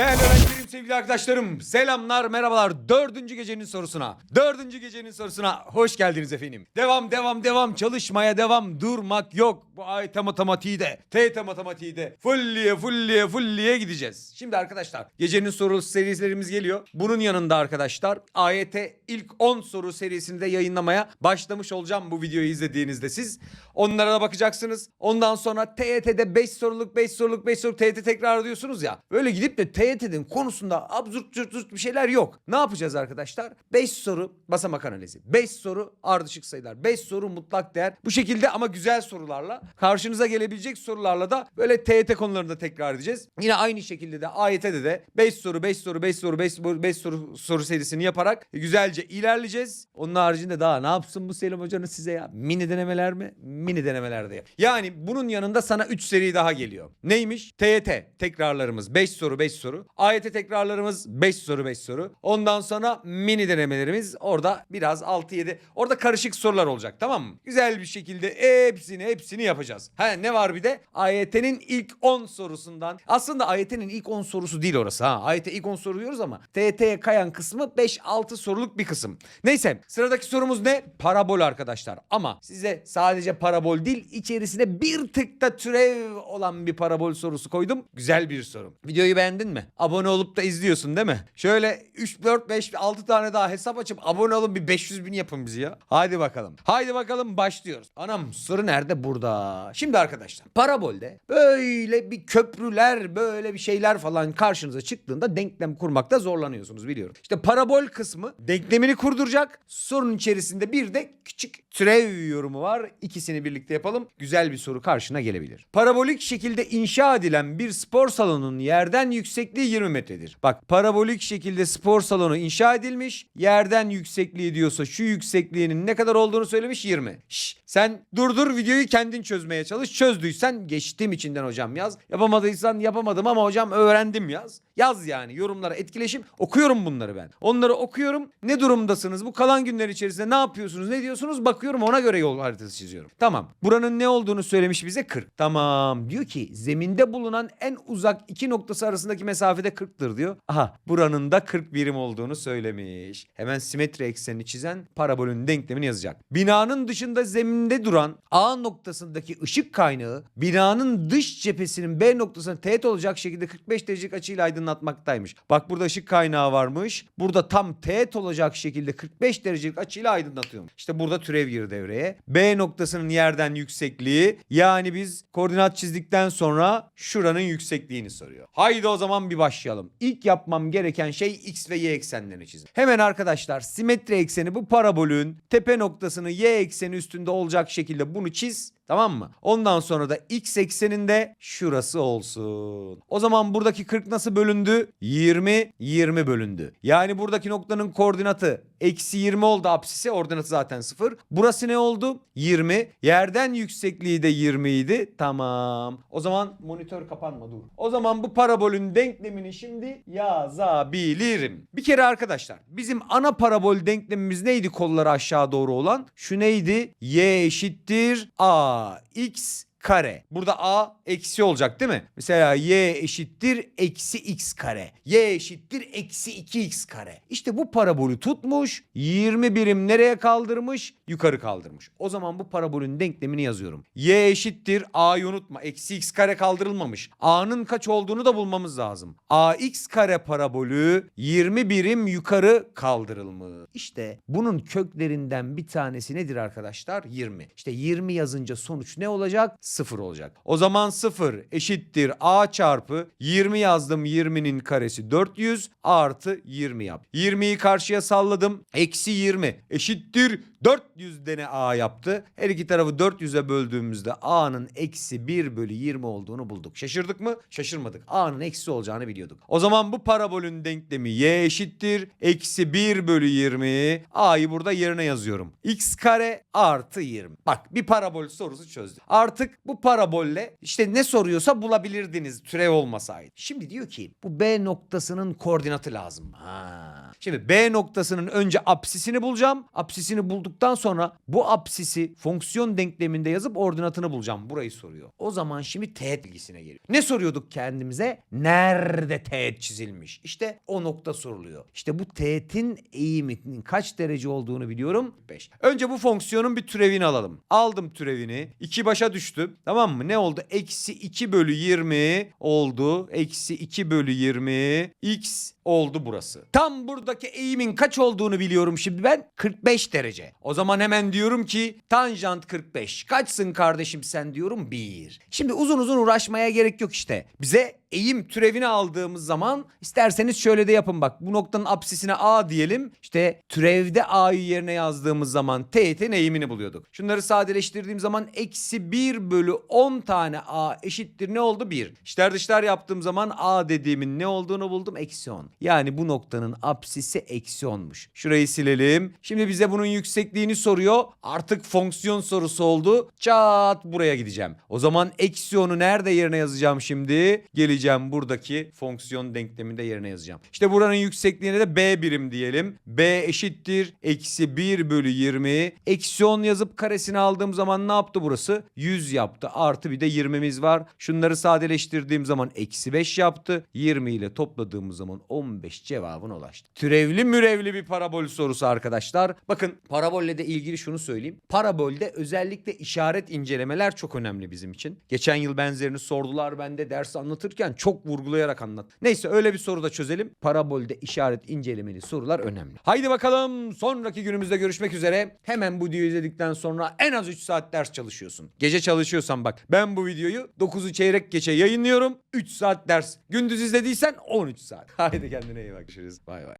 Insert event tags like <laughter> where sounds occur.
Terno, né? Sevgili arkadaşlarım, selamlar, merhabalar. Dördüncü gecenin sorusuna, dördüncü gecenin sorusuna hoş geldiniz efendim. Devam, devam, devam, çalışmaya devam, durmak yok. Bu AYT matematiği de, TYT matematiği de, fulliye, fulliye, fulliye gideceğiz. Şimdi arkadaşlar, gecenin soru serilerimiz geliyor. Bunun yanında arkadaşlar, AYT ilk 10 soru serisini de yayınlamaya başlamış olacağım bu videoyu izlediğinizde siz. Onlara da bakacaksınız. Ondan sonra TYT'de 5 soruluk, 5 soruluk, 5 soruluk TYT tekrar diyorsunuz ya. Böyle gidip de TYT'nin konusunda absürt zürt bir şeyler yok. Ne yapacağız arkadaşlar? 5 soru basamak analizi. 5 soru ardışık sayılar. 5 soru mutlak değer. Bu şekilde ama güzel sorularla karşınıza gelebilecek sorularla da böyle TYT konularında tekrar edeceğiz. Yine aynı şekilde de AYT'de de 5 soru 5 soru 5 soru 5 soru 5 soru soru serisini yaparak güzelce ilerleyeceğiz. Onun haricinde daha ne yapsın bu Selim hocanız size ya? Mini denemeler mi? Mini denemeler de yap. Yani bunun yanında sana 3 seri daha geliyor. Neymiş? TYT tekrarlarımız 5 soru 5 soru. AYT tekrarlarımız 5 soru 5 soru. Ondan sonra mini denemelerimiz orada biraz 6-7 orada karışık sorular olacak tamam mı? Güzel bir şekilde hepsini hepsini yapacağız. Ha ne var bir de AYT'nin ilk 10 sorusundan. Aslında AYT'nin ilk 10 sorusu değil orası ha. AYT ilk 10 soru diyoruz ama TYT'ye kayan kısmı 5-6 soruluk bir kısım. Neyse sıradaki sorumuz ne? Parabol arkadaşlar. Ama size sadece parabol değil içerisine bir tık da türev olan bir parabol sorusu koydum. Güzel bir soru. Videoyu beğendin mi? Abone olup da izliyorsun değil mi? Şöyle 3, 4, 5, 6 tane daha hesap açıp abone olun bir 500 bin yapın bizi ya. Haydi bakalım. Haydi bakalım başlıyoruz. Anam soru nerede? Burada. Şimdi arkadaşlar parabolde böyle bir köprüler böyle bir şeyler falan karşınıza çıktığında denklem kurmakta zorlanıyorsunuz biliyorum. İşte parabol kısmı denklemini kurduracak. Sorunun içerisinde bir de küçük türev yorumu var. İkisini birlikte yapalım. Güzel bir soru karşına gelebilir. Parabolik şekilde inşa edilen bir spor salonunun yerden yüksekliği 20 metredir. Bak parabolik şekilde spor salonu inşa edilmiş. Yerden yüksekliği diyorsa şu yüksekliğinin ne kadar olduğunu söylemiş 20. Şş, sen durdur videoyu kendin çözmeye çalış. Çözdüysen geçtim içinden hocam yaz. Yapamadıysan yapamadım ama hocam öğrendim yaz. Yaz yani yorumlara etkileşim. Okuyorum bunları ben. Onları okuyorum. Ne durumdasınız? Bu kalan günler içerisinde ne yapıyorsunuz? Ne diyorsunuz? Bakıyorum ona göre yol haritası çiziyorum. Tamam. Buranın ne olduğunu söylemiş bize 40. Tamam. Diyor ki zeminde bulunan en uzak iki noktası arasındaki mesafede 40'tır diyor. Aha buranın da 40 birim olduğunu söylemiş. Hemen simetri eksenini çizen parabolün denklemini yazacak. Binanın dışında zeminde duran A noktasındaki ışık kaynağı binanın dış cephesinin B noktasına teğet olacak şekilde 45 derecelik açıyla aydınlatmaktaymış. Bak burada ışık kaynağı varmış. Burada tam teğet olacak şekilde 45 derecelik açıyla aydınlatıyormuş. İşte burada türev gir devreye. B noktasının yerden yüksekliği yani biz koordinat çizdikten sonra şuranın yüksekliğini soruyor. Haydi o zaman bir başlayalım. İlk yapmam gereken şey x ve y eksenlerini çizmek. Hemen arkadaşlar simetri ekseni bu parabolün tepe noktasını y ekseni üstünde olacak şekilde bunu çiz. Tamam mı? Ondan sonra da x ekseninde şurası olsun. O zaman buradaki 40 nasıl bölündü? 20, 20 bölündü. Yani buradaki noktanın koordinatı eksi 20 oldu apsisi. Ordinatı zaten 0. Burası ne oldu? 20. Yerden yüksekliği de 20 idi. Tamam. O zaman monitör kapanma dur. O zaman bu parabolün denklemini şimdi yazabilirim. Bir kere arkadaşlar bizim ana parabol denklemimiz neydi kolları aşağı doğru olan? Şu neydi? Y eşittir A x kare. Burada a eksi olacak değil mi? Mesela y eşittir eksi x kare. Y eşittir eksi 2x kare. İşte bu parabolü tutmuş 20 birim nereye kaldırmış? Yukarı kaldırmış. O zaman bu parabolün denklemini yazıyorum. Y eşittir a'yı unutma. Eksi x kare kaldırılmamış. a'nın kaç olduğunu da bulmamız lazım. ax kare parabolü 20 birim yukarı kaldırılmış. İşte bunun köklerinden bir tanesi nedir arkadaşlar? 20. İşte 20 yazınca sonuç ne olacak? 0 olacak. O zaman 0 eşittir a çarpı 20 yazdım 20'nin karesi 400 artı 20 yap. 20'yi karşıya salladım. Eksi 20 eşittir 400 dene a yaptı. Her iki tarafı 400'e böldüğümüzde a'nın eksi 1 bölü 20 olduğunu bulduk. Şaşırdık mı? Şaşırmadık. a'nın eksi olacağını biliyorduk. O zaman bu parabolün denklemi y eşittir. Eksi 1 bölü 20. a'yı burada yerine yazıyorum. x kare artı 20. Bak bir parabol sorusu çözdük. Artık bu parabolle işte ne soruyorsa bulabilirdiniz türev olmasaydı. Şimdi diyor ki bu B noktasının koordinatı lazım. Ha. Şimdi B noktasının önce apsisini bulacağım. Apsisini bulduk bulduktan sonra bu apsisi fonksiyon denkleminde yazıp ordinatını bulacağım. Burayı soruyor. O zaman şimdi teğet bilgisine geliyor. Ne soruyorduk kendimize? Nerede teğet çizilmiş? İşte o nokta soruluyor. İşte bu teğetin eğiminin kaç derece olduğunu biliyorum. 5. Önce bu fonksiyonun bir türevini alalım. Aldım türevini. 2 başa düştü. Tamam mı? Ne oldu? Eksi 2 bölü 20 oldu. Eksi 2 bölü 20. X oldu burası. Tam buradaki eğimin kaç olduğunu biliyorum şimdi ben. 45 derece. O zaman hemen diyorum ki tanjant 45. Kaçsın kardeşim sen diyorum 1. Şimdi uzun uzun uğraşmaya gerek yok işte. Bize eğim türevini aldığımız zaman isterseniz şöyle de yapın bak. Bu noktanın apsisine A diyelim. İşte türevde A'yı yerine yazdığımız zaman teğetin eğimini buluyorduk. Şunları sadeleştirdiğim zaman eksi 1 bölü 10 tane A eşittir ne oldu? 1. İşler dışlar yaptığım zaman A dediğimin ne olduğunu buldum. Eksi 10. Yani bu noktanın apsisi eksi 10'muş. Şurayı silelim. Şimdi bize bunun yüksekliğini soruyor. Artık fonksiyon sorusu oldu. Çat buraya gideceğim. O zaman eksi 10'u nerede yerine yazacağım şimdi? Geleceğim buradaki fonksiyon denkleminde yerine yazacağım. İşte buranın yüksekliğine de B birim diyelim. B eşittir. Eksi 1 bölü 20. Eksi 10 yazıp karesini aldığım zaman ne yaptı burası? 100 yaptı. Artı bir de 20'miz var. Şunları sadeleştirdiğim zaman eksi 5 yaptı. 20 ile topladığımız zaman 15 cevabına ulaştı. Türevli mürevli bir parabol sorusu arkadaşlar. Bakın parabolle de ilgili şunu söyleyeyim. Parabolde özellikle işaret incelemeler çok önemli bizim için. Geçen yıl benzerini sordular ben de ders anlatırken çok vurgulayarak anlat. Neyse öyle bir soru da çözelim. Parabolde işaret incelemeli sorular önemli. Haydi bakalım sonraki günümüzde görüşmek üzere. Hemen bu videoyu izledikten sonra en az 3 saat ders çalışıyorsun. Gece çalışıyorsan bak ben bu videoyu 9'u çeyrek geçe yayınlıyorum. 3 saat ders. Gündüz izlediysen 13 saat. <laughs> Haydi kendine iyi bak. Görüşürüz. Bay bay.